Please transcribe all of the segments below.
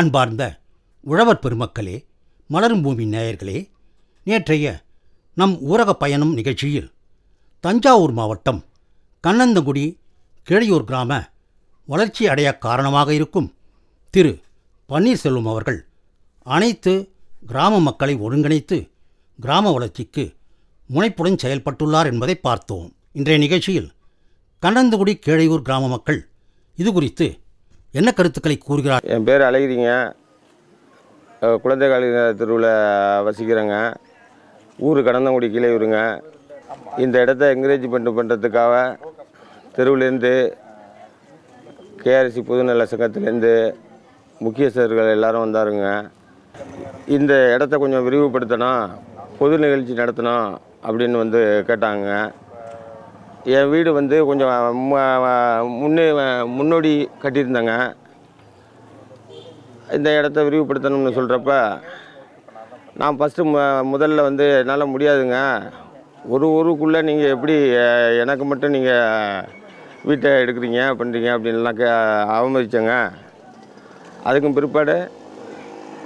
அன்பார்ந்த உழவர் பெருமக்களே மலரும் பூமி நேயர்களே நேற்றைய நம் ஊரக பயணம் நிகழ்ச்சியில் தஞ்சாவூர் மாவட்டம் கண்ணந்தங்குடி கிழையூர் கிராம வளர்ச்சி அடைய காரணமாக இருக்கும் திரு. பன்னீர்செல்வம் அவர்கள் அனைத்து கிராம மக்களை ஒருங்கிணைத்து கிராம வளர்ச்சிக்கு முனைப்புடன் செயல்பட்டுள்ளார் என்பதை பார்த்தோம். இன்றைய நிகழ்ச்சியில் கண்ணந்தங்குடி கேழையூர் கிராம மக்கள் இது குறித்து என்ன கருத்துக்களை கூறுகிறார்? என் பேர் அழகிரிங்க குழந்தை காலினர் தெருவில் வசிக்கிறேங்க. ஊர் கடந்தங்குடி கீழே இருங்க. இந்த இடத்த என்கரேஜ்மெண்ட் பண்ணுறதுக்காக தெருவிலேருந்து கேஆர்சி பொதுநல சங்கத்திலேருந்து முக்கியஸ்தர்கள் எல்லாரும் வந்தாருங்க. இந்த இடத்த கொஞ்சம் விரிவுபடுத்தணும் பொது நிகழ்ச்சி நடத்தணும் அப்படின்னு வந்து கேட்டாங்க. என் வீடு வந்து கொஞ்சம் முன்னே முன்னோடி கட்டியிருந்தேங்க. இந்த இடத்த விரிவுபடுத்தணும்னு சொல்கிறப்ப நான் ஃபஸ்ட்டு மு முதல்ல வந்து என்னால் முடியாதுங்க. ஒரு ஊருக்குள்ளே நீங்கள் எப்படி எனக்கு மட்டும் நீங்கள் வீட்டை எடுக்கிறீங்க பண்ணுறீங்க அப்படின்லாம் க அவமதிச்சேங்க. அதுக்கும் பிற்பாடு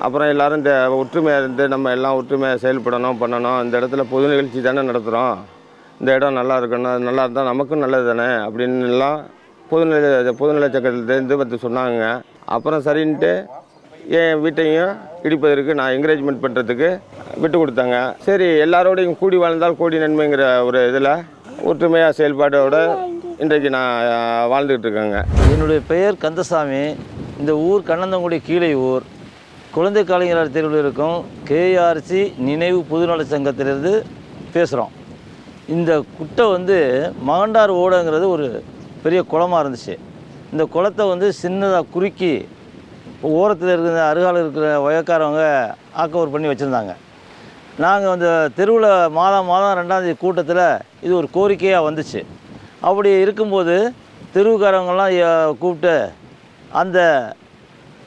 அப்புறம் எல்லோரும் இந்த ஒற்றுமையாக இருந்து நம்ம எல்லாம் ஒற்றுமையாக செயல்படணும் பண்ணணும். இந்த இடத்துல பொது நிகழ்ச்சி தானே நடத்துகிறோம் இந்த இடம் நல்லா இருக்கணும் அது நல்லா இருந்தால் நமக்கும் நல்லது தானே? அப்படின்னு எல்லாம் பொதுநிலை பொதுநல சக்கரத்துலேருந்து வந்து சொன்னாங்க. அப்புறம் சரின்ட்டு என் வீட்டையும் இடிப்பதற்கு நான் என்கரேஜ்மெண்ட் பண்ணுறதுக்கு விட்டு கொடுத்தாங்க. சரி எல்லாரோடையும் கூடி வாழ்ந்தால் கூடி நன்மைங்கிற ஒரு இதில் ஒற்றுமையாக செயல்பாடோடு இன்றைக்கு நான் வாழ்ந்துக்கிட்டு இருக்கேங்க. என்னுடைய பெயர் கந்தசாமி. இந்த ஊர் கண்ணந்தங்குடி கீழே ஊர். குழந்தை கலைஞர் தெருவில் இருக்கும் கேஆர்சி நினைவு பொதுநல சங்கத்திலிருந்து பேசுகிறோம் இந்த குட்டை வந்து மகண்டார் ஓடைங்கிறது ஒரு பெரிய குளமாக இருந்துச்சு. இந்த குளத்தை வந்து சின்னதாக குறுக்கி ஓரத்தில் இருக்கிற அருகால் இருக்கிற வயக்காரவங்க ஆக்கவர் பண்ணி வச்சுருந்தாங்க. நாங்கள் அந்த தெருவில் மாதம் மாதம் ரெண்டாந்தேதி கூட்டத்தில் இது ஒரு கோரிக்கையாக வந்துச்சு. அப்படி இருக்கும்போது தெருவுக்காரவங்கெல்லாம் கூப்பிட்டு அந்த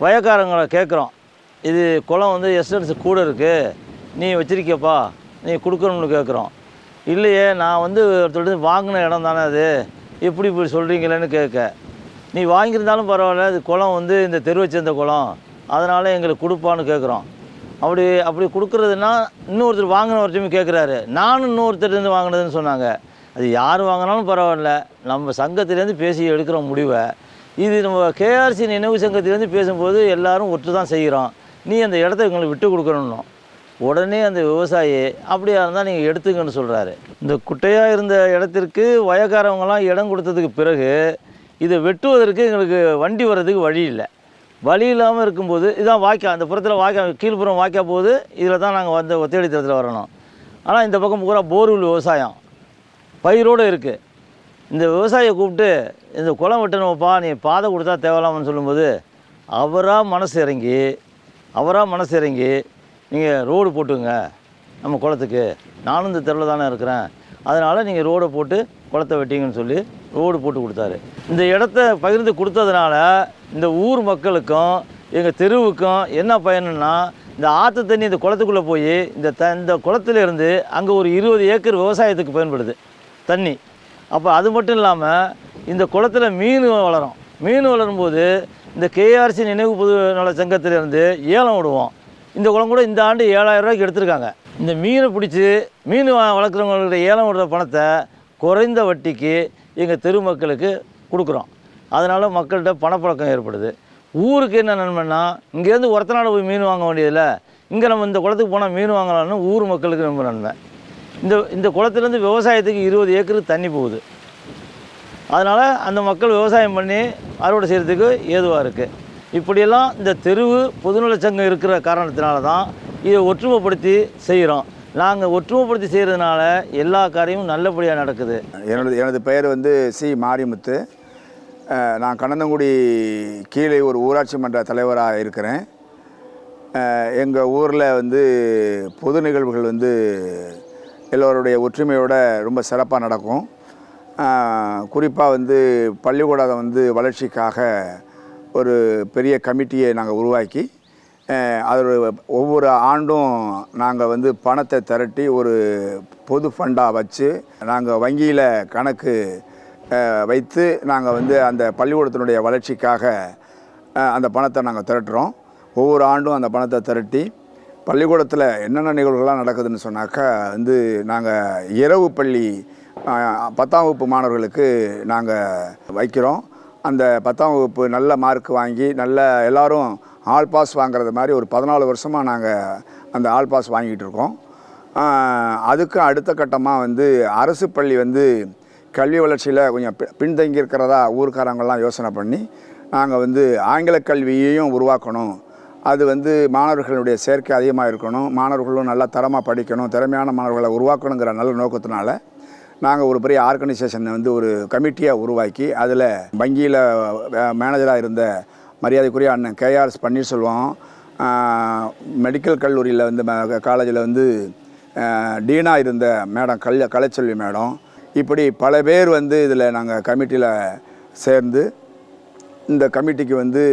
வயக்காரங்களை கேட்குறோம் இது குளம் வந்து எஸ்டன்ஸ் கூட இருக்குது நீ வச்சிருக்கியப்பா நீ கொடுக்கணும்னு கேட்குறோம் இல்லையே நான் வந்து ஒருத்தர் வாங்கின இடம் தானே அது? எப்படி இப்படி சொல்கிறீங்களேன்னு கேட்க. நீ வாங்கியிருந்தாலும் பரவாயில்ல இது குளம் வந்து இந்த தெருவை சேர்ந்த குளம். அதனால் எங்களுக்கு கொடுப்பான்னு கேட்குறோம். அப்படி அப்படி கொடுக்குறதுன்னா இன்னொருத்தர் வாங்கின ஒருத்தருமே கேட்குறாரு. நானும் இன்னொருத்தர்லேருந்து வாங்கினதுன்னு சொன்னாங்க. அது யார் வாங்கினாலும் பரவாயில்ல. நம்ம சங்கத்திலேருந்து பேசி எடுக்கிற முடிவை. இது நம்ம கேஆர்சி நினைவு சங்கத்திலேருந்து பேசும்போது எல்லாரும் ஒற்று தான் செய்கிறோம். நீ அந்த இடத்த எங்களுக்கு விட்டு கொடுக்கணும் உடனே அந்த விவசாயி அப்படியா இருந்தால் நீங்கள் எடுத்துங்கன்னு சொல்கிறாரு இந்த குட்டையாக இருந்த இடத்திற்கு வயக்காரவங்கலாம் இடம் கொடுத்ததுக்கு பிறகு இதை வெட்டுவதற்கு எங்களுக்கு வண்டி வர்றதுக்கு வழி இல்லை. வழி இல்லாமல் இருக்கும்போது இதான் வாய்க்கா அந்த புறத்தில் வாய்க்கா கீழ்ப்புறம் வாய்க்கா போகுது இதில் தான் நாங்கள் வந்து ஒத்தேடி தரத்தில் வரணும். ஆனால் இந்த பக்கம் பூரா போர்வெல் விவசாயம். பயிரோடு இருக்குது இந்த விவசாயியை கூப்பிட்டு இந்த குளம் வெட்டணும்ப்பா நீ பாதை கொடுத்தா தேவலாமன்னு சொல்லும்போது அவராக மனசு இறங்கி அவராக மனசு இறங்கி நீங்கள் ரோடு போட்டுங்க நம்ம குளத்துக்கு. நானும் இந்த தெருவில் தானே இருக்கிறேன். அதனால் நீங்கள் ரோடை போட்டு குளத்தை வெட்டிங்கன்னு சொல்லி ரோடு போட்டு கொடுத்தாரு. இந்த இடத்த பகிர்ந்து கொடுத்ததுனால இந்த ஊர் மக்களுக்கும் எங்கள் தெருவுக்கும் என்ன பயனுன்னா இந்த ஆற்று தண்ணி இந்த குளத்துக்குள்ளே போய் இந்த த இந்த குளத்துலேருந்து அங்கே ஒரு இருபது ஏக்கர் விவசாயத்துக்கு பயன்படுது தண்ணி. அப்போ அது மட்டும் இல்லாமல் இந்த குளத்தில் மீன் வளரும். மீன் வளரும்போது இந்த கேஆர்சி நினைவு பொது நல சங்கத்திலேருந்து ஏலம் விடுவோம். இந்த குளம் கூட இந்த ஆண்டு ஏழாயிரம் ரூபாய்க்கு எடுத்திருக்காங்க. இந்த மீனை பிடிச்சி மீன் வ- ஏலம் விடுற பணத்தை குறைந்த வட்டிக்கு எங்கள் தெரு மக்களுக்கு கொடுக்குறோம். அதனால் மக்கள்கிட்ட பணப்பழக்கம் ஏற்படுது. ஊருக்கு என்ன நன்மைன்னா இங்கேருந்து ஒருத்தநாடு போய் மீன் வாங்க வேண்டியதில்ல. இங்கே நம்ம இந்த குளத்துக்கு போனால் மீன் வாங்கலாம்னு ஊர் மக்களுக்கு ரொம்ப நன்மை. இந்த இந்த குளத்துலேருந்து விவசாயத்துக்கு இருபது ஏக்கருக்கு தண்ணி போகுது. அதனால் அந்த மக்கள் விவசாயம் பண்ணி அறுவடை செய்கிறதுக்கு ஏதுவாக இருக்குது இப்படியெல்லாம் இந்த தெருவு பொதுநல சங்கம் இருக்கிற காரணத்தினால தான் இதை ஒற்றுமைப்படுத்தி செய்கிறோம். நாங்கள் ஒற்றுமைப்படுத்தி செய்கிறதுனால எல்லா காரியமும் நல்லபடியாக நடக்குது. எனது எனது பெயர் வந்து சி. மாரிமுத்து. நான் கண்ணந்தங்குடி கீழே ஒரு ஊராட்சி மன்ற தலைவராக இருக்கிறேன். எங்கள் ஊரில் வந்து பொது நிகழ்வுகள் வந்து எல்லோருடைய ஒற்றுமையோட ரொம்ப சிறப்பாக நடக்கும். குறிப்பாக வந்து பள்ளிக்கூடம் வந்து வளர்ச்சிக்காக ஒரு பெரிய கமிட்டியை நாங்கள் உருவாக்கி அஹ், அதோட ஒவ்வொரு ஆண்டும் நாங்கள் வந்து பணத்தை திரட்டி ஒரு பொது ஃபண்டாக வச்சு நாங்கள் வங்கியில் கணக்கு வைத்து நாங்கள் வந்து அந்த பள்ளிக்கூடத்தினுடைய வளர்ச்சிக்காக அந்த பணத்தை நாங்கள் திரட்டுறோம். ஒவ்வொரு ஆண்டும் அந்த பணத்தை திரட்டி பள்ளிக்கூடத்தில் என்னென்ன நிகழ்வுகள்லாம் நடக்குதுன்னு சொன்னாக்கா வந்து நாங்கள் இரவு பள்ளி பத்தாம் வகுப்பு மாணவர்களுக்கு நாங்கள் வைக்கிறோம். அந்த பத்தாம் வகுப்பு நல்ல மார்க் வாங்கி நல்ல எல்லாரும் ஆல் பாஸ் வாங்குறது மாதிரி ஒரு பதினாலு வருஷமாக நாங்கள் அந்த ஆல் பாஸ் வாங்கிட்டு இருக்கோம். அதுக்கு அடுத்த கட்டமாக வந்து அரசு பள்ளி வந்து கல்வி வளர்ச்சியில் கொஞ்சம் பி- பின்தங்கி இருக்கிறதா ஊர்க்காரங்கெல்லாம் யோசனை பண்ணி நாங்கள் வந்து ஆங்கில கல்வியையும் உருவாக்கணும். அது வந்து மாணவர்களுடைய சேர்க்கை அதிகமாக இருக்கணும். மாணவர்களும் நல்லா தரமாக படிக்கணும். திறமையான மாணவர்களை உருவாக்கணுங்கிற நல்ல நோக்கத்தினால நாங்கள் ஒரு பெரிய ஆர்கனைசேஷனை வந்து ஒரு கமிட்டியாக உருவாக்கி அதில் வங்கியில் மேனேஜராக இருந்த மரியாதைக்குரிய அண்ணன் கேஆர்எஸ் பன்னீர்செல்வம் மெடிக்கல் கல்லூரியில் வந்து காலேஜில் வந்து டீனாக இருந்த மேடம் கல் கலைச்செல்வி மேடம். இப்படி பல பேர் வந்து இதில் நாங்கள் கமிட்டியில் சேர்ந்து இந்த கமிட்டிக்கு வந்து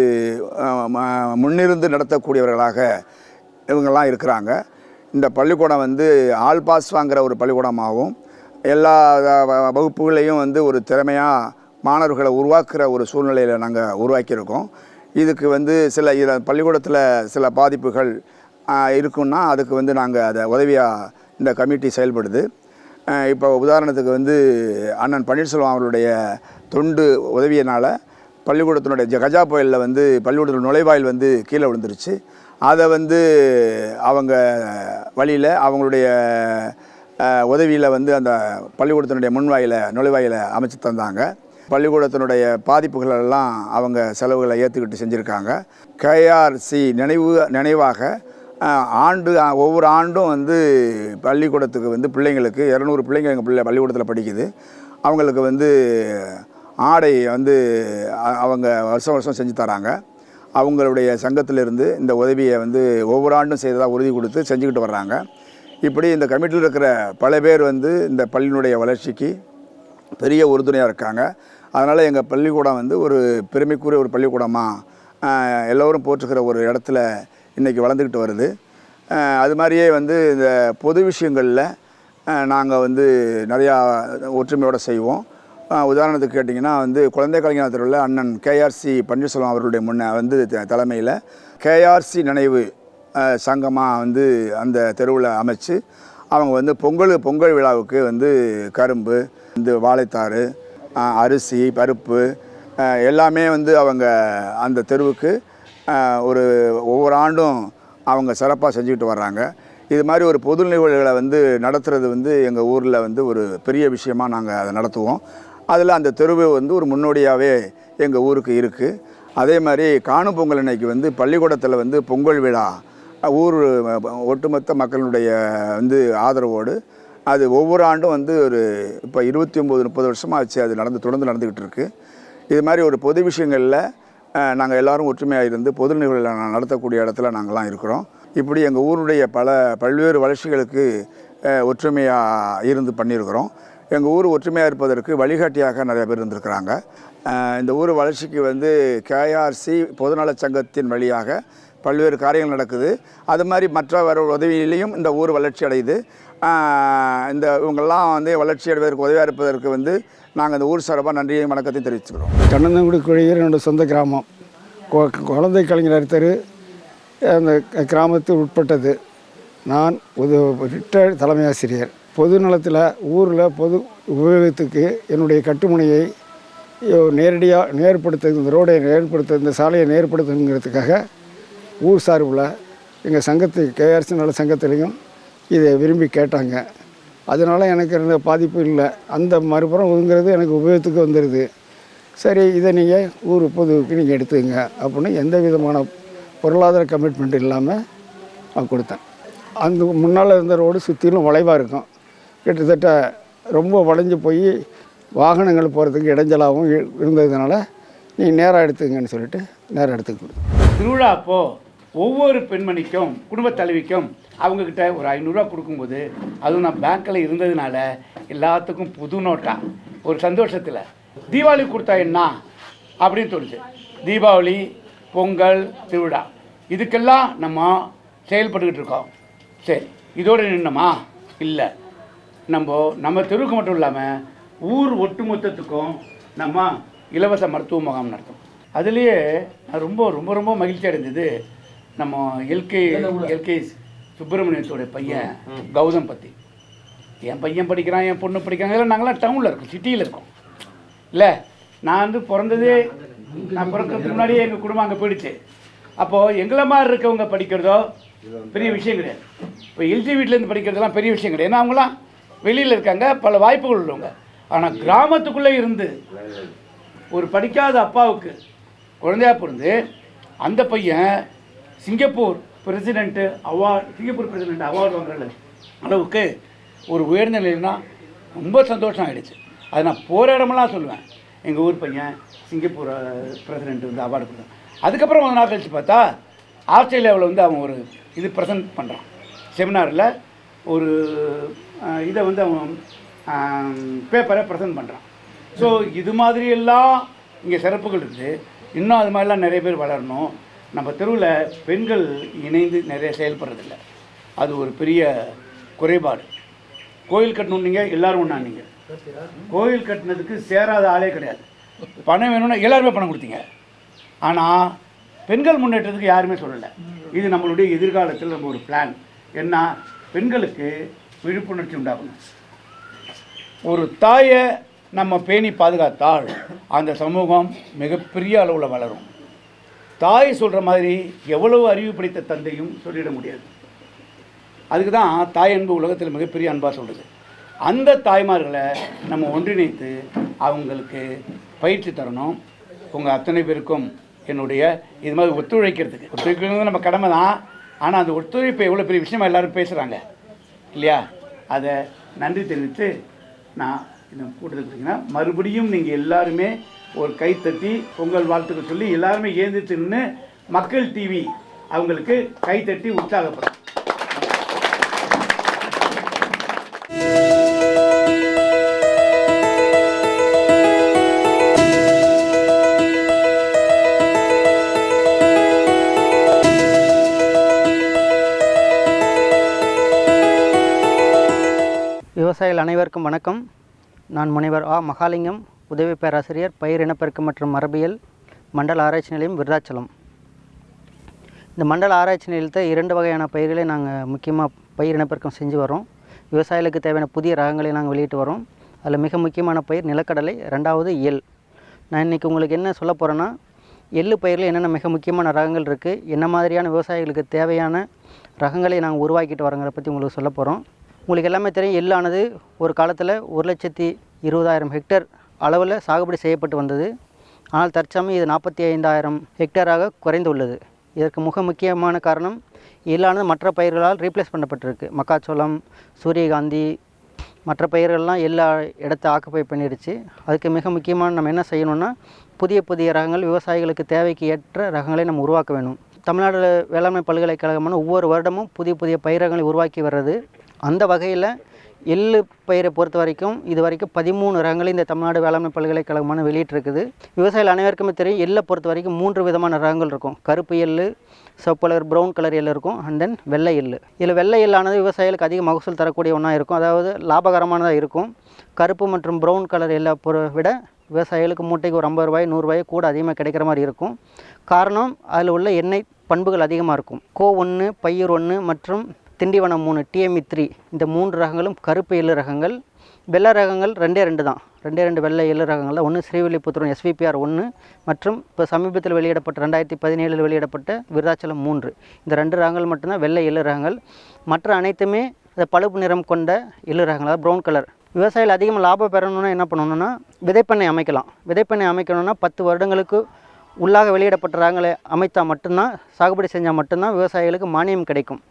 முன்னிருந்து நடத்தக்கூடியவர்களாக இவங்கெல்லாம் இருக்கிறாங்க. இந்த பள்ளிக்கூடம் வந்து ஆல் பாஸ் வாங்குற ஒரு பள்ளிக்கூடமாகவும் எல்லா வ- வகுப்புகளையும் வந்து ஒரு திறமையாக மாணவர்களை உருவாக்குற ஒரு சூழ்நிலையில் நாங்கள் உருவாக்கியிருக்கோம். இதுக்கு வந்து சில இதில் பள்ளிக்கூடத்தில் சில பாதிப்புகள் இருக்குன்னா அதுக்கு வந்து நாங்கள் அதை உதவியாக இந்த கமிட்டி செயல்படுது. இப்போ உதாரணத்துக்கு வந்து அண்ணன் பன்னீர்செல்வம் அவர்களுடைய தொண்டு உதவியினால் பள்ளிக்கூடத்தினுடைய கஜா புயலில் வந்து பள்ளிக்கூடத்தில் நுழைவாயில் வந்து கீழே விழுந்துருச்சு. அதை வந்து அவங்க வழியில் அவங்களுடைய உதவியில் வந்து அந்த பள்ளிக்கூடத்தினுடைய முன்வாயில் நுழைவாயில அமைச்சு தந்தாங்க. பள்ளிக்கூடத்தினுடைய பாதிப்புகளெல்லாம் அவங்க செலவுகளை ஏற்றுக்கிட்டு செஞ்சுருக்காங்க. கேஆர்சி நினைவு நினைவாக ஆண்டு ஒவ்வொரு ஆண்டும் வந்து பள்ளிக்கூடத்துக்கு வந்து பிள்ளைங்களுக்கு இரநூறு பிள்ளைங்க எங்கள் பிள்ளை பள்ளிக்கூடத்தில் படிக்குது. அவங்களுக்கு வந்து ஆடை வந்து அவங்க வருஷம் வருஷம் செஞ்சு தராங்க. அவங்களுடைய சங்கத்திலிருந்து இந்த உதவியை வந்து ஒவ்வொரு ஆண்டும் செய்ததாக உறுதி கொடுத்து செஞ்சுக்கிட்டு வர்றாங்க. இப்படி இந்த கமிட்டியில் இருக்கிற பல பேர் வந்து இந்த பள்ளியினுடைய வளர்ச்சிக்கு பெரிய உறுதுணையாக இருக்காங்க. அதனால் எங்கள் பள்ளிக்கூடம் வந்து ஒரு பெருமைக்குரிய ஒரு பள்ளிக்கூடமாக எல்லோரும் போற்றுக்கிற ஒரு இடத்துல இன்றைக்கி வளர்ந்துக்கிட்டு வருது. அது மாதிரியே வந்து இந்த பொது விஷயங்களில் நாங்கள் வந்து நிறையா ஒற்றுமையோடு செய்வோம். உதாரணத்துக்கு கேட்டிங்கன்னா வந்து குழந்தை கலைஞர் தெருவில் அண்ணன் கேஆர்சி பன்னீர்செல்வம் அவர்களுடைய முன்ன வந்து தலைமையில் கேஆர்சி நினைவு சங்கமாக வந்து அந்த தெருவில் அமைச்சு அவங்க வந்து பொங்கல் பொங்கல் விழாவுக்கு வந்து கரும்பு இந்த வாழைத்தாறு அரிசி பருப்பு எல்லாமே வந்து அவங்க அந்த தெருவுக்கு ஒரு ஒவ்வொரு ஆண்டும் அவங்க சிறப்பாக செஞ்சுக்கிட்டு வர்றாங்க. இது மாதிரி ஒரு பொது நிகழ்வுகளை வந்து நடத்துகிறது வந்து எங்கள் ஊரில் வந்து ஒரு பெரிய விஷயமா நாங்கள் அதை நடத்துவோம். அதில் அந்த தெருவு வந்து ஒரு முன்னோடியாகவே எங்கள் ஊருக்கு இருக்குது அதே மாதிரி காணும் பொங்கல் அன்னைக்கு வந்து பள்ளிக்கூடத்தில் வந்து பொங்கல் விழா ஊர் ஒட்டுமொத்த மக்களுடைய வந்து ஆதரவோடு அது ஒவ்வொரு ஆண்டும் வந்து ஒரு இப்போ இருபத்தி ஒம்பது முப்பது வருஷமாக ஆச்சு அது நடந்து தொடர்ந்து நடந்துக்கிட்டு இருக்குது இது மாதிரி ஒரு பொது விஷயங்களில் நாங்கள் எல்லாரும் ஒற்றுமையாக இருந்து பொது நிகழ்வுகளை நடத்தக்கூடிய இடத்துல நாங்கள்லாம் இருக்கிறோம். இப்படி எங்கள் ஊருடைய பல பல்வேறு வளர்ச்சிகளுக்கு ஒற்றுமையாக இருந்து பண்ணியிருக்கிறோம். எங்கள் ஊர் ஒற்றுமையாக இருப்பதற்கு வழிகாட்டியாக நிறைய பேர் இருந்திருக்கிறாங்க. இந்த ஊர் வளர்ச்சிக்கு வந்து கேஆர்சி பொதுநலச் சங்கத்தின் வழியாக பல்வேறு காரியங்கள் நடக்குது. அது மாதிரி மற்றவர் உதவியிலையும் இந்த ஊர் வளர்ச்சி அடையுது. இந்த இவங்கெல்லாம் வந்து வளர்ச்சி அடைவதற்கு உதவியாக இருப்பதற்கு வந்து நாங்கள் இந்த ஊர் சார்பாக நன்றியையும் வணக்கத்தையும் தெரிவிச்சுக்கிறோம். கண்ணந்தங்குடி குழியர் என்னோட சொந்த கிராமம். கொ- குழந்தை கலைஞர் தெரு அந்த கிராமத்தில் உட்பட்டது. நான் ஒரு ரிட்டையர்டு தலைமை ஆசிரியர். பொது நலத்தில் ஊரில் பொது உபயோகத்துக்கு என்னுடைய கட்டுமுனையை நேரடியாக நேர்படுத்த இந்த ரோடை நேர்படுத்த இந்த சாலையை நேர்படுத்துங்கிறதுக்காக ஊர் சார்பில் எங்கள் சங்கத்து கேஆர்சி நல சங்கத்துலேயும் இதை விரும்பி கேட்டாங்க. அதனால் எனக்கு எந்த பாதிப்பும் இல்லை. அந்த மறுபுறம் ஒதுங்கிறது எனக்கு உபயோகத்துக்கு வந்துடுது சரி இதை நீங்கள் ஊர் பொதுவுக்கு நீங்கள் எடுத்துங்க அப்படின்னு எந்த விதமான பொருளாதார கமிட்மெண்ட் இல்லாமல் நான் கொடுத்தேன். அந்த முன்னால் இருந்த ரோடு சுற்றிலும் வளைவாக இருக்கும். கிட்டத்தட்ட ரொம்ப வளைஞ்சு போய் வாகனங்கள் போகிறதுக்கு இடைஞ்சலாகவும் இருந்ததுனால நீ நேராக எடுத்துங்கன்னு சொல்லிட்டு நேராக எடுத்துக்க திருவிழா அப்போது ஒவ்வொரு பெண்மணிக்கும் குடும்பத் தலைவிக்கும் அவங்கக்கிட்ட ஒரு ஐநூறுரூவா கொடுக்கும்போது அதுவும் நான் பேங்க்கில் இருந்ததுனால எல்லாத்துக்கும் புது நோட்டா. ஒரு சந்தோஷத்தில் தீபாவளி கொடுத்தா என்ன? அப்படின்னு தோணுச்சு. தீபாவளி பொங்கல் திருவிழா. இதுக்கெல்லாம் நம்ம செயல்பட்டுக்கிட்டு இருக்கோம். சரி இதோடு நின்னோமா? இல்லை. நம்ம நம்ம தெருவுக்கு மட்டும் இல்லாமல் ஊர் ஒட்டுமொத்தத்துக்கும் நம்ம இலவச மருத்துவ முகாம் நடத்தும் அதுலேயே நான் ரொம்ப ரொம்ப ரொம்ப மகிழ்ச்சி அடைஞ்சது நம்ம எல்கே எல்கே சுப்பிரமணியத்தோட பையன் கௌதம் பற்றி என் பையன் படிக்கிறான் என் பொண்ணு படிக்கிறாங்க இதெல்லாம் நாங்களாம் டவுனில் இருக்கோம் சிட்டியில் இருக்கோம். இல்லை நான் வந்து பிறந்ததே நான் பிறக்கிறதுக்கு முன்னாடியே எங்கள் குடும்பம் அங்கே போயிடுச்சு. அப்போது எங்களை மாதிரி இருக்கவங்க படிக்கிறதோ பெரிய விஷயம் கிடையாது. இப்போ எல்ஜி வீட்டிலேருந்து படிக்கிறதெல்லாம் பெரிய விஷயம் கிடையாது. ஏன்னா அவங்களாம் வெளியில் இருக்காங்க பல வாய்ப்புகள் உள்ளவங்க. ஆனால் கிராமத்துக்குள்ளே இருந்து ஒரு படிக்காத அப்பாவுக்கு குழந்தையா பிறந்து அந்த பையன் Singapore president award Singapore president award வாங்குற அளவுக்கு ஒரு உயர்ந்த ரொம்ப சந்தோஷம் ஆகிடுச்சு அது நான் போகிற இடமெல்லாம் சொல்லுவேன். எங்கள் ஊர் பையன் சிங்கப்பூர் பிரசிடெண்ட் வந்து அவார்டு கொடுத்தான். அதுக்கப்புறம் கொஞ்ச நாள் கழித்து பார்த்தா ஆஸ்திரேலியாவில் வந்து அவன் ஒரு இது ப்ரெசன்ட் பண்ணுறான் செமினாரில் ஒரு இதை வந்து அவன் பேப்பரை ப்ரெசென்ட் பண்ணுறான் ஸோ இது மாதிரியெல்லாம் இங்கே சிறப்புகள் இருக்குது. இன்னும் அது மாதிரிலாம் நிறைய பேர் வளரணும். நம்ம தெருவில் பெண்கள் இணைந்து நிறைய செயல்படுறதில்ல. அது ஒரு பெரிய குறைபாடு. கோயில் கட்டணுன்னீங்க எல்லாரும் ஒன்றானீங்க கோயில் கட்டினதுக்கு சேராத ஆளே கிடையாது. பணம் வேணும்னா எல்லாருமே பணம் கொடுத்தீங்க. ஆனால் பெண்கள் முன்னேற்றத்துக்கு யாருமே சொல்லலை. இது நம்மளுடைய எதிர்காலத்தில் நம்ம ஒரு பிளான் என்ன பெண்களுக்கு விழிப்புணர்ச்சி உண்டாகணும். ஒரு தாயை நம்ம பேணி பாதுகாத்தால் அந்த சமூகம் மிகப்பெரிய அளவில் வளரும். தாய் சொல்கிற மாதிரி எவ்வளவு அறிவு படித்த தந்தையும் சொல்லிட முடியாது. அதுக்கு தான் தாய் அன்பு உலகத்தில் மிகப்பெரிய அன்பாக சொல்கிறது அந்த தாய்மார்களை நம்ம ஒன்றிணைத்து அவங்களுக்கு பயிற்சி தரணும். உங்கள் அத்தனை பேருக்கும் என்னுடைய இது மாதிரி ஒத்துழைக்கிறதுக்கு. ஒத்துழைக்கிறது நம்ம கடமை தான் ஆனால் அந்த ஒத்துழைப்பு எவ்வளோ பெரிய விஷயமா எல்லோரும் பேசுகிறாங்க இல்லையா? அதை நன்றி தெரிவித்து நான் இந்த கூட்டத்தில் பார்த்தீங்கன்னா மறுபடியும் நீங்கள் எல்லாருமே ஒரு கைத்தட்டி பொங்கல் வாழ்த்துக்கள் சொல்லி எல்லாருமே ஏந்திரிச்சு நின்று மக்கள் டிவி அவங்களுக்கு கைத்தட்டி உற்சாகப்படும் விவசாயிகள் அனைவருக்கும் வணக்கம். நான் முனைவர் ஆ மகாலிங்கம். உதவி பேராசிரியர் பயிர் இனப்பெருக்கம் மற்றும் மரபியல் மண்டல ஆராய்ச்சி நிலையம் விருதாச்சலம். இந்த மண்டல ஆராய்ச்சி நிலையத்தை இரண்டு வகையான பயிர்களை நாங்கள் முக்கியமாக பயிர் இனப்பெருக்கம் செஞ்சு வரோம் விவசாயிகளுக்கு தேவையான புதிய ரகங்களை நாங்கள் வெளியிட்டு வரோம் அதில் மிக முக்கியமான பயிர் நிலக்கடலை ரெண்டாவது எள். நான் இன்றைக்கி உங்களுக்கு என்ன சொல்ல போகிறேன்னா எள்ளு பயிரில் என்னென்ன மிக முக்கியமான ரகங்கள் இருக்குது என்ன மாதிரியான விவசாயிகளுக்கு தேவையான ரகங்களை நாங்கள் உருவாக்கிட்டு வரோங்கிறத பற்றி உங்களுக்கு சொல்ல போகிறோம் உங்களுக்கு எல்லாமே தெரியும் எள்ளானது ஒரு காலத்தில் ஒரு லட்சத்தி இருபதாயிரம் ஹெக்டேர் அளவில் சாகுபடி செய்யப்பட்டு வந்தது. ஆனால் தற்சமயம் இது நாற்பத்தி ஐந்தாயிரம் ஹெக்டேராக குறைந்துள்ளது. இதற்கு மிக முக்கியமான காரணம் எள்ளானது மற்ற பயிர்களால் ரீப்ளேஸ் பண்ணப்பட்டிருக்கு. மக்காச்சோளம் சூரியகாந்தி மற்ற பயிர்கள்லாம் எல்லா இடத்த ஆக்குப்பை பண்ணிடுச்சு அதுக்கு மிக முக்கியமான நம்ம என்ன செய்யணும்னா புதிய புதிய ரகங்கள் விவசாயிகளுக்கு தேவைக்கு ஏற்ற ரகங்களை நம்ம உருவாக்க வேணும். தமிழ்நாடு வேளாண்மை பல்கலைக்கழகமான ஒவ்வொரு வருடமும் புதிய புதிய பயிரகங்களை உருவாக்கி வர்றது. அந்த வகையில் எள்ளு பயிரை பொறுத்த வரைக்கும் இது வரைக்கும் பதிமூணு ரகங்களை இந்த தமிழ்நாடு வேளாண்மை பல்கலைக்கழகமான வெளியிட்டிருக்குது. விவசாயிகள் அனைவருக்குமே தெரியும் எள்ளை பொறுத்த வரைக்கும் மூன்று விதமான ரகங்கள் இருக்கும். கருப்பு எள்ளு சிவப்பு கலர் ப்ரௌன் கலர் எள்ளு இருக்கும் அண்ட் தென் வெள்ளை எள்ளு. இதில் வெள்ளை எள்ளானது விவசாயிகளுக்கு அதிக மகசூல் தரக்கூடிய ஒன்றா இருக்கும். அதாவது லாபகரமானதாக இருக்கும். கருப்பு மற்றும் ப்ரௌன் கலர் எல்லை பொறு விட விவசாயிகளுக்கு மூட்டைக்கு ஒரு ஐம்பது ரூபாய் நூறுரூவாய் கூட அதிகமாக கிடைக்கிற மாதிரி இருக்கும். காரணம் அதில் உள்ள எண்ணெய் பண்புகள் அதிகமாக இருக்கும். கோ ஒன்று பயிர் ஒன்று மற்றும் திண்டிவனம் மூணு டிஎம்இ த்ரீ இந்த மூன்று ரகங்களும் கருப்பு எள்ளு ரகங்கள். வெள்ளை ரகங்கள் ரெண்டே ரெண்டு தான். ரெண்டே ரெண்டு வெள்ளை எள்ளு ரகங்கள் ஒன்று ஸ்ரீவில்லிபுத்தூர் எஸ்விபிஆர் ஒன்று மற்றும் இப்போ சமீபத்தில் வெளியிடப்பட்ட ரெண்டாயிரத்தி பதினேழில் வெளியிடப்பட்ட விருதாச்சலம் மூன்று. இந்த ரெண்டு ரகங்கள் மட்டும்தான் வெள்ளை எள்ளு ரகங்கள். மற்ற அனைத்துமே இந்த பழுப்பு நிறம் கொண்ட எள்ளு ரகங்கள் அதாவது ப்ரௌன் கலர் விவசாயிகள் அதிகமாக லாபம் பெறணும்னா என்ன பண்ணணும்னா விதைப்பண்ணை அமைக்கலாம். விதைப்பண்ணை அமைக்கணும்னா பத்து வருடங்களுக்கு உள்ளாக வெளியிடப்பட்ட ரகங்களை அமைத்தால் மட்டும்தான் சாகுபடி செஞ்சால் மட்டும்தான் விவசாயிகளுக்கு மானியம் கிடைக்கும்.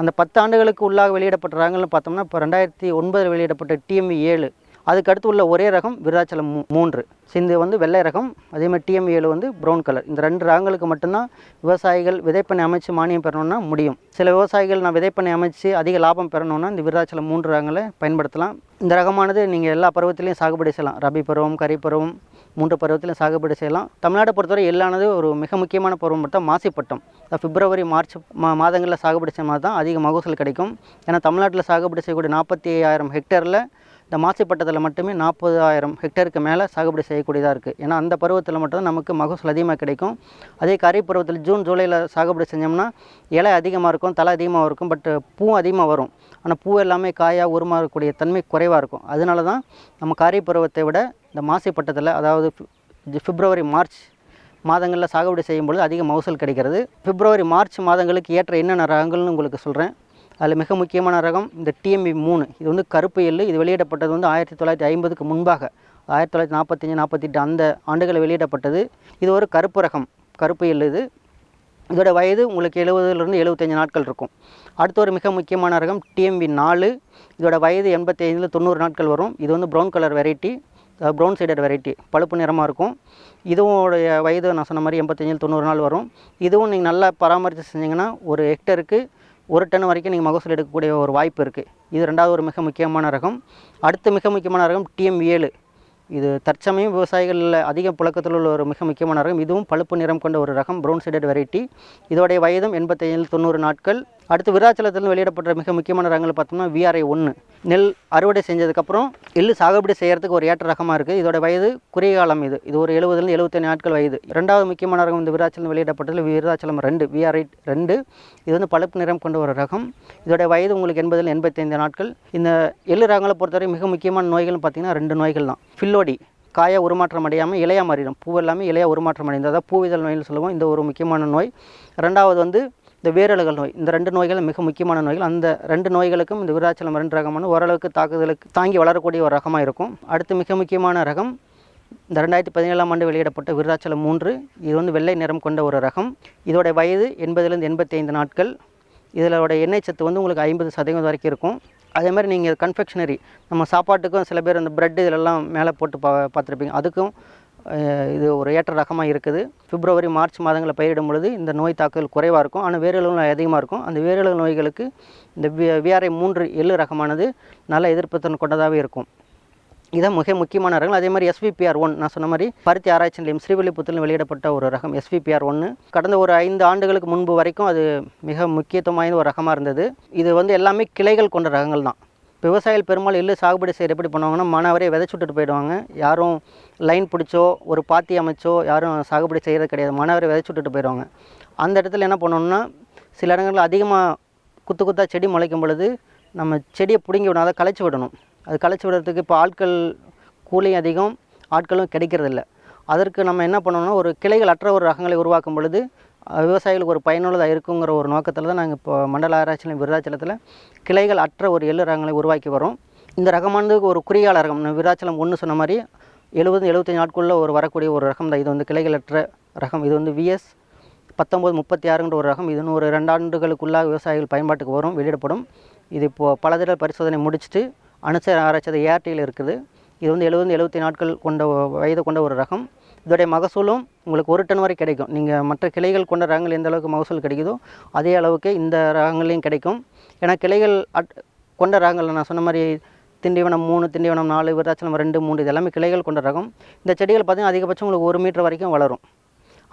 அந்த பத்து ஆண்டுகளுக்கு உள்ளாக வெளியிடப்பட்ட ரகங்கள்னு பார்த்தோம்னா இப்போ ரெண்டாயிரத்தி ஒன்பதில் வெளியிடப்பட்ட டிஎம்இ ஏழு அதுக்கு அடுத்து உள்ள ஒரே ரகம் விருதாச்சலம் மூ மூன்று. சிந்து வந்து வெள்ளை ரகம் அதே மாதிரி டிஎம் ஏழு வந்து ப்ரௌன் கலர் இந்த ரெண்டு ரகங்களுக்கு மட்டும்தான் விவசாயிகள் விதைப்பண்ணை அமைச்சு மானியம் பெறணும்னா முடியும். சில விவசாயிகள் நான் விதைப்பண்ணை அமைச்சு அதிக லாபம் பெறணும்னா இந்த விருதாச்சலம் மூன்று ரகங்களை பயன்படுத்தலாம். இந்த ரகமானது நீங்கள் எல்லா பருவத்திலையும் சாகுபடி செய்யலாம். ரபி பருவம் கறி பருவம் மூன்று பருவத்திலும் சாகுபடி செய்யலாம். தமிழ்நாட்டை பொறுத்தவரை எல்லானது ஒரு மிக முக்கியமான பருவம் மட்டும் மாசிப்பட்டம். பிப்ரவரி மார்ச் மா மாதங்களில் சாகுபடி செய்யும் தான் அதிக மகசூல் கிடைக்கும். ஏன்னா தமிழ்நாட்டில் சாகுபடி செய்யக்கூடிய நாற்பத்தி ஐயாயிரம் ஹெக்டேரில் இந்த மாசிப்பட்டத்தில் மட்டுமே நாற்பதாயிரம் ஹெக்டேருக்கு மேலே சாகுபடி செய்யக்கூடியதாக இருக்குது ஏன்னா அந்த பருவத்தில் மட்டும் நமக்கு மகசூல் அதிகமாக கிடைக்கும். அதே கரை பருவத்தில் ஜூன் ஜூலையில் சாகுபடி செஞ்சோம்னா இலை அதிகமாக இருக்கும் தலை அதிகமாக இருக்கும் பட் பூவும் அதிகமாக வரும். ஆனால் பூ எல்லாமே காயாக உருமாறக்கூடிய தன்மை குறைவாக இருக்கும். அதனால தான் நம்ம கரை பருவத்தை விட இந்த மாசை பட்டத்தில் அதாவது பிப்ரவரி மார்ச் மாதங்களில் சாகுபடி செய்யும்பொழுது அதிக மகசூல் கிடைக்கிறது. பிப்ரவரி மார்ச் மாதங்களுக்கு ஏற்ற என்னென்ன ரகங்கள்னு உங்களுக்கு சொல்கிறேன் அதில் மிக முக்கியமான ரகம் இந்த டிஎம்பி மூணு. இது வந்து கருப்பு எள்ளு இது வெளியிடப்பட்டது வந்து ஆயிரத்தி தொள்ளாயிரத்தி ஐம்பதுக்கு முன்பாக. ஆயிரத்தி தொள்ளாயிரத்தி நாற்பத்தஞ்சு நாற்பத்தெட்டு அந்த ஆண்டுகளில் வெளியிடப்பட்டது. இது ஒரு கருப்பு ரகம் கருப்பு எள்ளு இது. இதோட வயது உங்களுக்கு எழுபதுலேருந்து எழுபத்தஞ்சு நாட்கள் இருக்கும். அடுத்து ஒரு மிக முக்கியமான ரகம் டிஎம்பி நாலு. இதோட வயது எண்பத்தி ஐந்தில் தொண்ணூறு நாட்கள் வரும். இது வந்து brown colour variety brown seeded variety பழுப்பு நிறமாக இருக்கும். இதுவும் உடைய வயது நான் சொன்ன மாதிரி எண்பத்தஞ்சில் தொண்ணூறு நாள் வரும். இதுவும் நீங்கள் நல்லா பராமரித்து செஞ்சீங்கன்னா ஒரு ஹெக்டருக்கு ஒரு டன் வரைக்கும் நீங்கள் மகசூல் எடுக்கக்கூடிய ஒரு வாய்ப்பு இருக்குது இது ரெண்டாவது ஒரு மிக முக்கியமான ரகம். அடுத்து மிக முக்கியமான ரகம் டிஎம் ஏழு இது தற்சமயம் விவசாயிகளில் அதிக புழக்கத்தில் உள்ள ஒரு மிக முக்கியமான ரகம். இதுவும் பழுப்பு நிறம் கொண்ட ஒரு ரகம் ப்ரௌன் சைடட் வெரைட்டி இதோடைய வயதும் எண்பத்தைந்தில் தொண்ணூறு நாட்கள். அடுத்து விருதாச்சலத்தில் வெளியிடப்பட்ட மிக முக்கியமான ரகங்கள் பார்த்தோம்னா விஆர்ஐ ஒன்று நெல் அறுவடை செஞ்சதுக்கப்புறம் எள்ளு சாகுபடி செய்கிறதுக்கு ஒரு ஏற்ற ரகமாக இருக்குது இதோட வயது குறைய காலம் இது. இது ஒரு எழுபதுலேருந்து எழுபத்தஞ்சு நாட்கள் வயது. ரெண்டாவது முக்கியமான ரகம் இந்த விருதாச்சலம் வெளியிடப்பட்டதில் விருதாச்சலம் ரெண்டு விஆர்ஐ ரெண்டு. இது வந்து பழுப்பு நிறம் கொண்ட ஒரு ரகம். இதோட வயது உங்களுக்கு எண்பதில் எண்பத்தைந்து நாட்கள். இந்த எள்ளு ரகங்களை பொறுத்தவரை மிக முக்கியமான நோய்கள்னு பார்த்தீங்கன்னா ரெண்டு நோய்கள் தான். ஃபில்லோடி காயை உருமாற்றம் அடையாமல் இலையா மாறிடும். பூ எல்லாமே இலையாக உருமாற்றம் அடைந்தது தான் பூவிதழ் நோய்னு சொல்லுவோம். இந்த ஒரு முக்கியமான நோய். ரெண்டாவது வந்து இந்த வேரழுகல் நோய் இந்த ரெண்டு நோய்கள் மிக முக்கியமான நோய்கள். அந்த ரெண்டு நோய்களுக்கும் இந்த விருதாச்சலம் ரெண்டு ரகமான ஓரளவுக்கு தாக்குதலுக்கு தாங்கி வளரக்கூடிய ஒரு ரகமாக இருக்கும். அடுத்து மிக முக்கியமான ரகம் இந்த ரெண்டாயிரத்தி பதினேழாம் ஆண்டு வெளியிடப்பட்ட விருதாச்சலம் மூன்று. இது வந்து வெள்ளை நிறம் கொண்ட ஒரு ரகம். இதோட வயது எண்பதுலேருந்து எண்பத்தி ஐந்து நாட்கள். இதோட எண்ணெய் சத்து வந்து உங்களுக்கு ஐம்பது சதவீதம் வரைக்கும் இருக்கும். அதே மாதிரி நீங்கள் கன்ஃபெக்ஷனரி நம்ம சாப்பாட்டுக்கும் சில பேர் அந்த ப்ரெட் இதிலெல்லாம் மேலே போட்டு பா பார்த்துருப்பீங்க. அதுக்கும் இது ஒரு ஏற்ற ரகமாக இருக்குது. பிப்ரவரி மார்ச் மாதங்களில் பயிரிடும் பொழுது இந்த நோய் தாக்குதல் குறைவாக இருக்கும். ஆனால் வேரழுகு நோய் அதிகமாக இருக்கும். அந்த வேரழுகு நோய்களுக்கு இந்த வி விஆர்ஐ மூன்று எள்ளு ரகமானது நல்ல எதிர்ப்புத்தன் கொண்டதாகவே இருக்கும். இதான் மிக முக்கியமான ரகங்கள். அதே மாதிரி எஸ்விபிஆர் ஒன் நான் சொன்ன மாதிரி பருத்தி ஆராய்ச்சி நிலையம் ஸ்ரீவில்லிபுத்தூரில் வெளியிடப்பட்ட ஒரு ரகம் எஸ்விபிஆர் ஒன்று கடந்த ஒரு ஐந்து ஆண்டுகளுக்கு முன்பு வரைக்கும் அது மிக முக்கியத்துவம் வாய்ந்த ஒரு ரகமாக இருந்தது. இது வந்து எல்லாமே கிளைகள் கொண்ட ரகங்கள் தான் விவசாயிகள் பெரும்பாலும் எள்ளு சாகுபடி செய்கிற எப்படி பண்ணுவாங்கன்னா மானாவரே விதைச்சு விட்டுட்டு போயிடுவாங்க. யாரும் லைன் பிடிச்சோ ஒரு பாத்தி அமைச்சோ யாரும் சாகுபடி செய்கிறது கிடையாது. மானாவரே விதைச்சு விட்டுட்டு போயிடுவாங்க. அந்த இடத்துல என்ன பண்ணணும்னா சில இடங்களில் அதிகமாக குத்து குத்தாக செடி முளைக்கும் பொழுது நம்ம செடியை பிடுங்கி விடணும். அதை களைச்சி விடணும். அது களைச்சி விடுறதுக்கு இப்போ ஆட்கள் கூலியும் அதிகம் ஆட்களும் கிடைக்கிறதில்ல. அதற்கு நம்ம என்ன பண்ணணும்னா ஒரு கிளைகள் அற்ற ஒரு ரகங்களை உருவாக்கும் பொழுது விவசாயிகளுக்கு ஒரு பயனுள்ளதாக இருக்குங்கிற ஒரு நோக்கத்தில் தான் நாங்கள் இப்போ மண்டல ஆராய்ச்சி விருதாச்சலத்தில் கிளைகள் அற்ற ஒரு எள்ளு ரகங்களை உருவாக்கி வரோம் இந்த ரகமானது ஒரு குறியால ரகம். விருதாச்சலம் ஒன்று சொன்ன மாதிரி எழுபது எழுபத்தஞ்சு நாட்குள்ளே ஒரு வரக்கூடிய ஒரு ரகம் தான் இது வந்து கிளைகள் அற்ற ரகம். இது வந்து விஎஸ் பத்தொம்போது முப்பத்தி ஆறுங்கிற ஒரு ரகம். இது ஒரு ரெண்டாண்டுகளுக்குள்ளாக விவசாயிகள் பயன்பாட்டுக்கு வரும் வெளியிடப்படும். இது இப்போது பல தடவை பரிசோதனை முடிச்சுட்டு அனுசர ஆராய்ச்சி ஏஆர்டியில் இருக்குது. இது வந்து எழுபது எழுபத்தி நாட்கள் கொண்ட வயது கொண்ட ஒரு ரகம். இதோடைய மகசூலும் உங்களுக்கு ஒரு டன் வரை கிடைக்கும். நீங்கள் மற்ற கிளைகள் கொண்ட ரகங்கள் எந்த அளவுக்கு மகசூல் கிடைக்குதோ அதே அளவுக்கு இந்த ரகங்களையும் கிடைக்கும். ஏன்னா கிளைகள் அட் கொண்ட ரகங்கள் நான் சொன்ன மாதிரி திண்டிவனம் மூணு திண்டிவனம் நாலு விருதாச்சலம் ரெண்டு மூணு இது எல்லாமே கிளைகள் கொண்ட ரகம். இந்த செடிகள் பார்த்திங்கன்னா அதிகபட்சம் உங்களுக்கு ஒரு மீட்டர் வரைக்கும் வளரும்.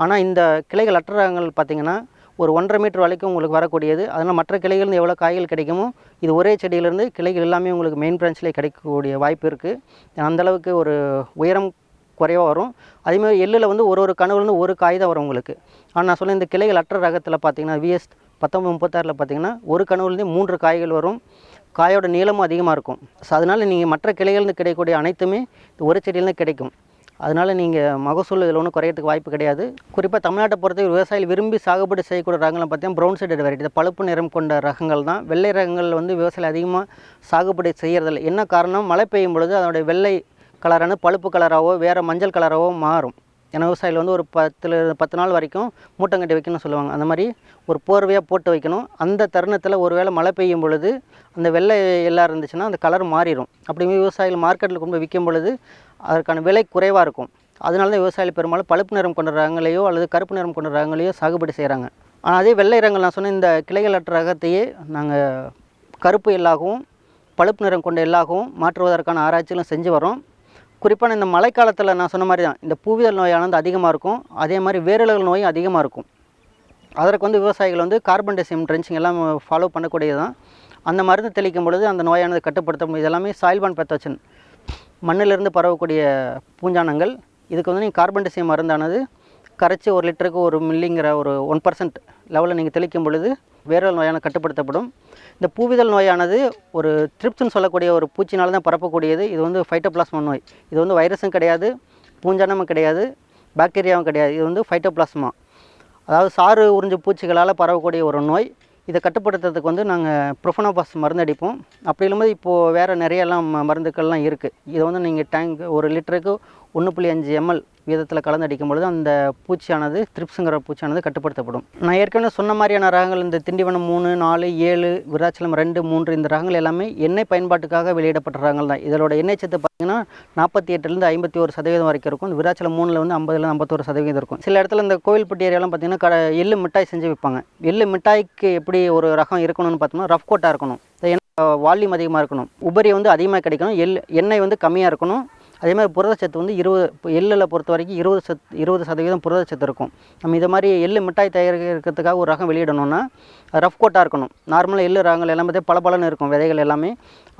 ஆனால் இந்த கிளைகள் அற்ற ரகங்கள் பார்த்திங்கன்னா ஒரு ஒன்றரை மீட்டர் வரைக்கும் உங்களுக்கு வரக்கூடியது. அதனால் மற்ற கிளைகள்ந்து எவ்வளோ காய்கள் கிடைக்குமோ இது ஒரே செடியிலேருந்து கிளைகள் எல்லாமே உங்களுக்கு மெயின் பிரான்ச்லேயே கிடைக்கக்கூடிய வாய்ப்பு இருக்குது அந்தளவுக்கு ஒரு உயரம் குறைவாக வரும். அதேமாதிரி எள்ளில் வந்து ஒரு ஒரு கனவுலேருந்து ஒரு காய் தான் வரும் உங்களுக்கு. ஆனால் நான் சொன்ன இந்த கிளைகள் அற்ற ரகத்தில் பார்த்தீங்கன்னா விஎஸ் பத்தொம்பது முப்பத்தாறில் பார்த்தீங்கன்னா ஒரு கனவுலேருந்து மூன்று காய்கள் வரும். காயோட நீளமும் அதிகமாக இருக்கும். ஸோ அதனால் நீங்கள் மற்ற கிளைகள்லேருந்து கிடைக்கக்கூடிய அனைத்துமே இந்த ஒரு செடியிலேருந்து கிடைக்கும். அதனால் நீங்கள் மகசூல் இதில் ஒன்றும் குறையிறதுக்கு வாய்ப்பு கிடையாது. குறிப்பாக தமிழ்நாட்டை பொறுத்த விவசாயிகள் விரும்பி சாகுபடி செய்யக்கூடிய ரகங்களை பார்த்தீங்கன்னா ப்ரௌன் சைடட் வெரைட்டி பழுப்பு நிறம் கொண்ட ரகங்கள் தான். வெள்ளை ரகங்கள் வந்து விவசாயிகள் அதிகமாக சாகுபடி செய்கிறதில்ல என்ன காரணம்? மழை பெய்யும் பொழுது அதனுடைய வெள்ளை கலரான பழுப்பு கலராகவோ வேறு மஞ்சள் கலராகவோ மாறும். ஏன்னா விவசாயிகள் வந்து ஒரு பத்தில் பத்து நாள் வரைக்கும் மூட்டங்கட்டி வைக்கணும்னு சொல்லுவாங்க. அந்த மாதிரி ஒரு போர்வையாக போட்டு வைக்கணும். அந்த தருணத்தில் ஒரு வேளை மழை பெய்யும் பொழுது அந்த வெள்ளை எல்லாம் இருந்துச்சுன்னா அந்த கலர் மாறிடும். அப்படி விவசாயிகள் மார்க்கெட்டில் கொண்டு போய் விற்கும் பொழுது அதற்கான விலை குறைவாக இருக்கும். அதனால தான் விவசாயிகள் பெரும்பாலும் பழுப்பு நிறம் கொண்ட ரகங்களையோ அல்லது கருப்பு நிறம் கொண்ட ரகங்களையோ சாகுபடி செய்கிறாங்க ஆனால் அதே வெள்ளை ரகங்கள் நான் சொன்ன இந்த கிளைகள் அற்ற ரகத்தையே நாங்கள் கருப்பு எல்லாகவும் பழுப்பு நிறம் கொண்ட எல்லாகவும் மாற்றுவதற்கான ஆராய்ச்சிகளும் செஞ்சு வரோம் குறிப்பாக இந்த மழைக்காலத்தில் நான் சொன்ன மாதிரி தான் இந்த பூவிதழ் நோயானது அதிகமாக இருக்கும். அதே மாதிரி வேரலுகள் நோயும் அதிகமாக இருக்கும். அதற்கு வந்து விவசாயிகள் வந்து கார்பன் டெசியம் ட்ரென்ச்சிங் எல்லாம் ஃபாலோ பண்ணக்கூடியது தான் அந்த மருந்து தெளிக்கும் பொழுது அந்த நோயானது கட்டுப்படுத்த முடியும். இது எல்லாமே சாயில்பான் பெத்தோச்சன் மண்ணிலிருந்து பரவக்கூடிய பூஞ்சானங்கள் இதுக்கு வந்து நீங்கள் கார்பன் டிசைன் மருந்தானது கரைச்சி ஒரு லிட்டருக்கு ஒரு மில்லிங்கிற ஒரு ஒன் பர்சன்ட் லெவலில் நீங்கள் தெளிக்கும் பொழுது வேரல் நோயான கட்டுப்படுத்தப்படும். இந்த பூவிதழ் நோயானது ஒரு ட்ரிப்ஸ்னு சொல்லக்கூடிய ஒரு பூச்சினால தான் பரப்பக்கூடியது. இது வந்து ஃபைட்டோபிளாஸ்மா நோய். இது வந்து வைரஸும் கிடையாது பூஞ்சானமும் கிடையாது பாக்டீரியாவும் கிடையாது. இது வந்து ஃபைட்டோபிளாஸ்மா அதாவது சாறு உறிஞ்சு பூச்சிகளால் பரவக்கூடிய ஒரு நோய். இதை கட்டுப்படுத்துறதுக்கு வந்து நாங்கள் ப்ரொஃபனோபாஸ் மருந்து அடிப்போம். அப்படி இல்லாமல் இப்போது வேறு நிறையெல்லாம் ம- மருந்துக்கள்லாம் இருக்குது இதை வந்து நீங்கள் டேங்க் ஒரு லிட்டருக்கு ஒன்று புள்ளி அஞ்சு எம்எல் வீதத்தில் கலந்து அடிக்கும் பொழுது அந்த பூச்சியானது த்ரிப்ஸுங்கிற பூச்சியானது கட்டுப்படுத்தப்படும். நான் ஏற்கனவே சொன்ன மாதிரியான ரகங்கள் இந்த திண்டிவனம் மூணு நாலு ஏழு விராச்சலம் ரெண்டு மூன்று இந்த ரகங்கள் எல்லாமே எண்ணெய் பயன்பாட்டுக்காக வெளியிடப்பட்ட ரகங்கள் தான். இதோட எண்ணெய் சத்து பார்த்தீங்கன்னா நாற்பத்தி எட்டுலேருந்து ஐம்பத்தி ஒரு சதவீதம் வரைக்கும் இருக்கும். இந்த விருதாச்சலம் மூணில் வந்து ஐம்பதுலேருந்து ஐம்பத்தொரு சதவீதம் இருக்கும். சில இடத்துல இந்த கோவில்பட்டி ஏரியாலாம் பார்த்தீங்கன்னா கடை எள்ளு மிட்டாய் செஞ்சு விற்பாங்க எள்ளு மிட்டாய்க்கு எப்படி ஒரு ரகம் இருக்கணும்னு பார்த்தோம்னா ரஃப் கோட்டாக இருக்கணும். வால்யூம் அதிகமாக இருக்கணும். உபரி வந்து அதிகமாக கிடைக்கணும். எள் எண்ணெய் வந்து கம்மியாக இருக்கணும். அதே மாதிரி புரதச்சத்து வந்து இருபது இப்போ எள்ளில் பொறுத்த வரைக்கும் இருபது சத் இருபது சதவீதம் புரதச்சத்து இருக்கும். நம்ம இது மாதிரி எள்ளு மிட்டாய் தயாரிக்கிறதுக்காக ஒரு ரகம் வெளியிடணும்னா ரஃப் கோட்டாக இருக்கணும். நார்மலாக எள்ளு ரகங்கள் எல்லாமே பளபளன்னு இருக்கும் விதைகள் எல்லாமே.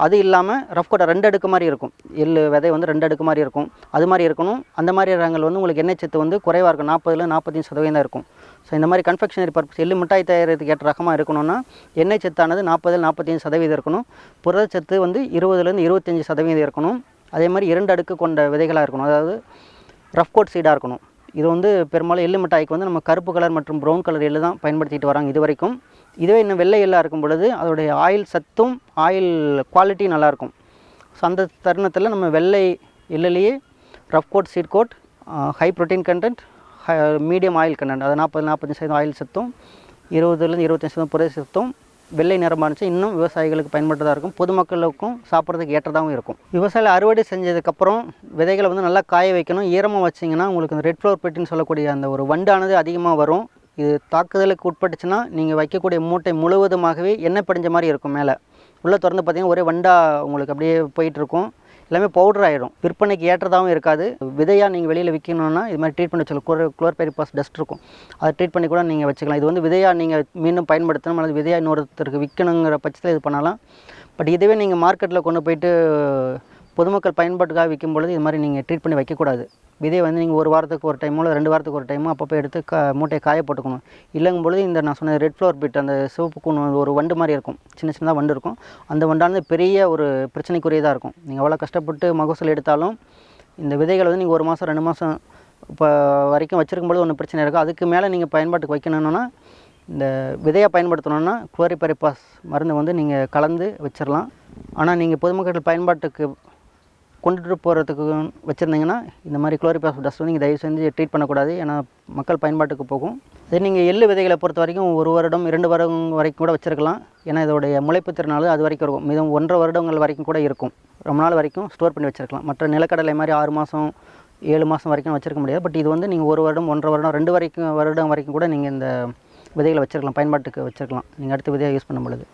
அது இல்லாமல் ரஃப் கோட்டா ரெண்டு அடுக்கு மாதிரி இருக்கும். எள்ளு விதை வந்து ரெண்டு அடுக்கு மாதிரி இருக்கும். அது மாதிரி இருக்கணும். அந்த மாதிரி ரகங்கள் வந்து உங்களுக்கு எண்ணெய் சத்து வந்து குறைவாக இருக்கும். நாற்பதுல நாற்பத்தஞ்சு சதவீதம் இருக்கும். ஸோ இந்த மாதிரி கன்ஃபெக்ஷனரி பர்பஸ் எள்ளு மிட்டாய் தயாரிக்கிறதுக்கு ஏற்ற ரகமாக இருக்கணும்னா எண்ணெய் சத்தானது நாற்பதில் நாற்பத்தஞ்சு சதவீதம் இருக்கணும். புரதச்சத்து வந்து இருபதுலேருந்து இருபத்தஞ்சி சதவீதம் இருக்கணும். அதே மாதிரி இரண்டு அடுக்கு கொண்ட விதைகளாக இருக்கணும். அதாவது ரஃப் கோட் சீடாக இருக்கணும். இது வந்து பெரும்பாலும் எள்ளு மிட்டாய்க்கு வந்து நம்ம கருப்பு கலர் மற்றும் ப்ரௌன் கலர் எள்ளு தான் பயன்படுத்திட்டு வராங்க இது வரைக்கும் இதுவே இன்னும் வெள்ளை எள்ளாக இருக்கும் பொழுது அதோடைய ஆயில் சத்தும் ஆயில் குவாலிட்டி நல்லாயிருக்கும் ஸோ அந்த தருணத்தில் நம்ம வெள்ளை எள்ளுலேயே rough coat seed coat high protein content medium oil content அது நாற்பது நாற்பத்தஞ்சு சதவீதம் ஆயில் சத்தும் இருபதுலேருந்து இருபத்தஞ்சு சதவீதம் புரத சத்தும் வெள்ளை நிறமாக இருந்துச்சு. இன்னும் விவசாயிகளுக்கு பயன்பட்டதாக இருக்கும். பொதுமக்களுக்கும் சாப்பிட்றதுக்கு ஏற்றதாகவும் இருக்கும். விவசாயிகள் அறுவடை செஞ்சதுக்கப்புறம் விதைகளை வந்து நல்லா காய வைக்கணும். ஈரமாக வச்சிங்கன்னா உங்களுக்கு இந்த ரெட் ஃப்ளவர் பெட்டின்னு சொல்லக்கூடிய அந்த ஒரு வண்டானது அதிகமாக வரும். இது தாக்குதலுக்கு உட்பட்டுச்சுன்னா நீங்கள் வைக்கக்கூடிய மூட்டை முழுவதுமாகவே எண்ணெய் படிஞ்ச மாதிரி இருக்கும் மேலே. உள்ளே திறந்து பார்த்தீங்கன்னா ஒரே வண்டா உங்களுக்கு அப்படியே போயிட்டுருக்கும் எல்லாமே பவுடர் ஆகிடும் விற்பனைக்கு ஏற்றதாகவும் இருக்காது. விதையாக நீங்கள் வெளியில் விற்கணும்னா இது மாதிரி ட்ரீட் பண்ணி வச்சுக்கலாம் குளோர் குளோர்பெரிபாஸ் டஸ்ட் இருக்கும். அதை ட்ரீட் பண்ணி கூட நீங்கள் வச்சுக்கலாம். இது வந்து விதையாக நீங்கள் மீண்டும் பயன்படுத்தணும் அல்லது விதையாக இன்னொருத்தருக்கு விற்கணுங்கிற பட்சத்தில் இது பண்ணலாம். பட் இதுவே நீங்கள் மார்க்கெட்டில் கொண்டு போயிட்டு பொதுமக்கள் பயன்பாட்டுக்காக விற்கும் பொழுது இது மாதிரி நீங்கள் ட்ரீட் பண்ணி வைக்கக்கூடாது. விதையை வந்து நீங்கள் ஒரு வாரத்துக்கு ஒரு டைமோ இல்லை ரெண்டு வாரத்துக்கு ஒரு டைமோ அப்பப்போ எடுத்து க மூட்டையை காய போட்டுக்கணும். இல்லைங்கும் பொழுது இந்த நான் சொன்ன ரெட் ஃப்ளவர் பிட் அந்த சிவப்பு கூண் ஒரு வண்டு மாதிரி இருக்கும். சின்ன சின்னதாக வண்டு இருக்கும். அந்த வண்டானது பெரிய ஒரு பிரச்சனைக்குரியதாக இருக்கும். நீங்கள் அவ்வளோ கஷ்டப்பட்டு மகசூல் எடுத்தாலும் இந்த விதைகளை வந்து நீங்கள் ஒரு மாதம் ரெண்டு மாதம் இப்போ வரைக்கும் வச்சிருக்கும்போது ஒன்றும் பிரச்சனை இருக்கும் அதுக்கு மேலே நீங்கள் பயன்பாட்டுக்கு வைக்கணும்னா இந்த விதையை பயன்படுத்தணுன்னா குளோரிபரிபாஸ் மருந்து வந்து நீங்கள் கலந்து வச்சிடலாம் ஆனால் நீங்கள் பொதுமக்கள் பயன்பாட்டுக்கு கொண்டுட்டு போகிறதுக்கு வச்சுருந்தீங்கன்னா இந்த மாதிரி குளோரிபாஸ் டஸ்ட் வந்து நீங்கள் தயவு செஞ்சு ட்ரீட் பண்ணக்கூடாது. ஏன்னா மக்கள் பயன்பாட்டுக்கு போகும். அதே நீங்கள் எள்ளு விதைகளை பொறுத்த வரைக்கும் ஒரு வருடம் இரண்டு வருடம் வரைக்கும் கூட வச்சுருக்கலாம். ஏன்னா இதோடைய முளைப்பு திறனால அது வரைக்கும் இருக்கும். மிதம் ஒன்றரை வருடங்கள் வரைக்கும் கூட இருக்கும். ரொம்ப நாள் வரைக்கும் ஸ்டோர் பண்ணி வச்சுருக்கலாம். மற்ற நிலக்கடலை மாதிரி ஆறு மாதம் ஏழு மாதம் வரைக்கும் வச்சிருக்க முடியாது. பட் இது வந்து நீங்கள் ஒரு வருடம் ஒன்றரை வருடம் ரெண்டு வரைக்கும் வருடம் வரைக்கும் கூட நீங்கள் இந்த விதைகளை வச்சுருக்கலாம். பயன்பாட்டுக்கு வச்சுருக்கலாம். நீங்கள் அடுத்த விதையாக யூஸ் பண்ணும் பொழுது